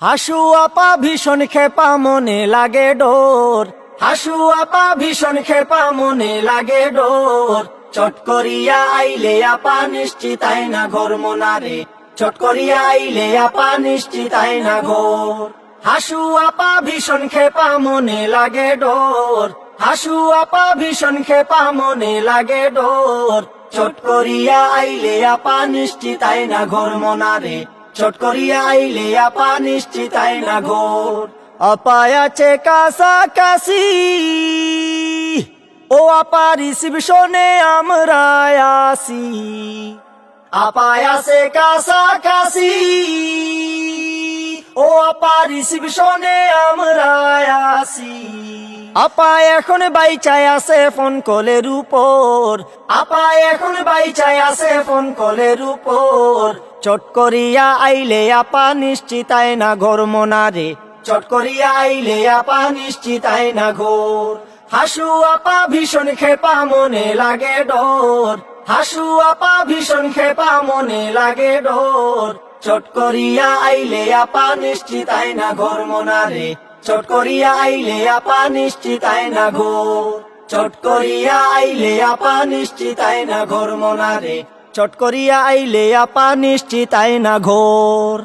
হাসু আপা ভীষণ খেপা, মনে লাগে ডোর। হাসু আপা ভীষণ খেপা, মনে লাগে ডোর। চট করিয়া আইলে আপা নিশ্চিত না ঘর মোনারে। চট করিয়া আইলে আপা নিশ্চিত না ঘর। হাসু আপা ভীষণ খেপা, মনে লাগে ডোর। হাসু আপা ভীষণ খেপা, মনে লাগে ডোর। চট করিয়া আইলে আপা নিশ্চিত না ঘর মোনারে। চট করিয়া আইলে আপা নিশ্চিত না ঘোর। অপায় আছে কাছাকাছি, ও আপা রিসিপশনে আমরা আসি আপায় আছে কাছাকাছি, ও আপা রিসিপশনে আমরা আসি আপা এখন বাইচায় আছে ফোন কলের উপর। আপা এখন বাইচায় আছে ফোন কলের উপর। চট করিয়া আইলে আপা নিশ্চিতায় না ঘর মোনারে। চট করিয়া আইলে আপা নিশ্চিতায় না ঘোর। হাসু আপা ভীষণ খেপা মনে লাগে ডোর। হাসু আপা ভীষণ খেপা মনে লাগে ডোর। চট করিয়া আইলে আপা আই না ঘর মোনারে। চট করিয়া আইলে আপা আই না ঘোর চট করিয়া আইলে আপা আই না ঘর মোনারে। চট করিয়া আইলে আপা আই না ঘোর।